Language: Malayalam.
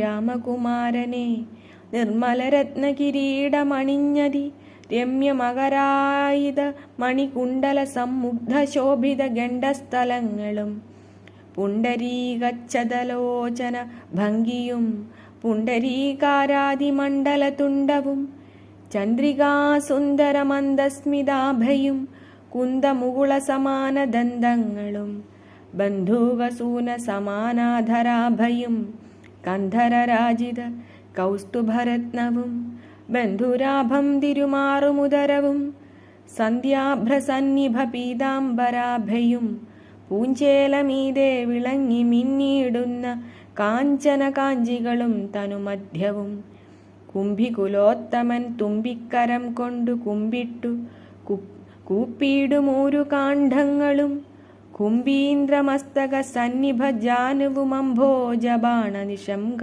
രാമകുമാരനെ. നിർമ്മലരത്ന കിരീടമണിഞ്ഞതി രമ്യമകരായിത മണികുണ്ടല സമ്മുഗ്ധ ശോഭിത ഗണ്ഡസ്ഥലങ്ങളും. പുണ്ടരീകച്ചതലോചന ഭംഗിയും. പുണ്ടരീകാരാതിമണ്ഡലതുണ്ടവും. ചന്ദ്രികാസുന്ദരമന്ദസ്മിതാഭയും. കുന്തമുകുള സമാനദന്തങ്ങളും ബന്ധൂകസൂന സമാനാധരാഭയും കന്ധരരാജിത കൗസ്തുഭരത്നവും ബന്ധുരാഭം തിരുമാറുമുദരവും സന്ധ്യാഭ്രസന്നിഭ പീതാംബരാഭയും പൂഞ്ചേലമീതെ വിളങ്ങി മിന്നിയിടുന്ന കാഞ്ചന കാഞ്ചികളും തനുമധ്യവും കുംഭികുലോത്തമൻ തുമ്പിക്കരം കൊണ്ടു കുമ്പിട്ടു കൂപ്പിയിടുമൂരു കാണ്ഡങ്ങളും कुम्भीन्द्रमस्तगसन्निभजानुवुमम्भोजबाणनिशङ्ग